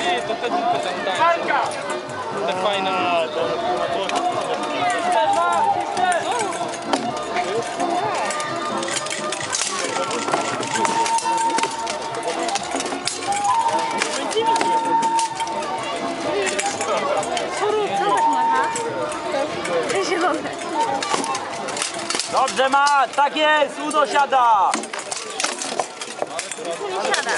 Nie, to te tylko zielone. Dobrze ma, tak jest, udo siada. Tu nie siada.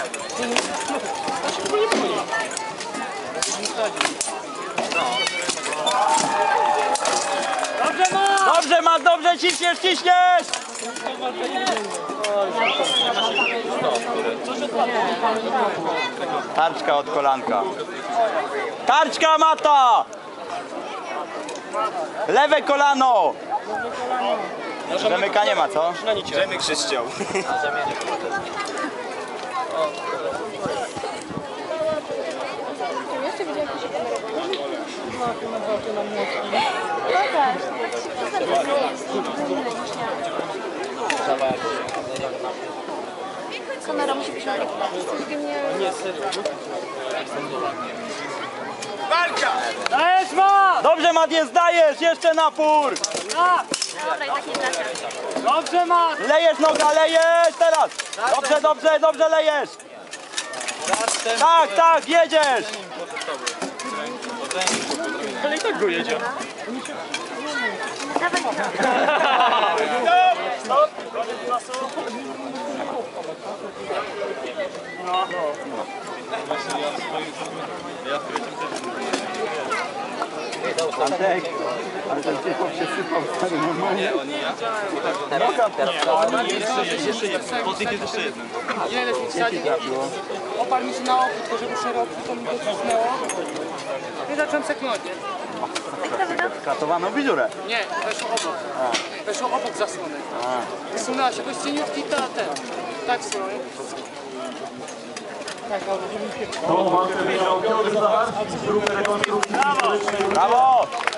Dobrze ma, dobrze ciśniesz, ciśniesz. Tarczka od kolanka. Tarczka mata! Lewe kolano! Rzemyka nie ma, co? Rzemyk się ściął. Tak się Kamera musi być na. Nie, serio. Dajesz ma! Dobrze Matię, zdajesz, jeszcze napór! Dobra, i tak nie trafię. Dobrze ma! Lejesz noga, lejesz, teraz! Dobrze, dobrze, dobrze lejesz! Tak, tak, jedziesz! Ale i tak go jedzie. Dawaj. Antek, ale ten ciepło przesypał stary normalnie. Jeszcze, jeszcze jeden. Po tych jest jeszcze jeden. Ile lepiej wsadzić? Oparł mi się na oku, tylko żeby szeroki, to mi to cisnęło. I zacząłem seknąć, nie? Katowaną widziurę. Nie, weszło obok. Weszło obok zasłony. Wysunęła się, jest cieniutki ta, ten. Tak w Brawo! Brawo!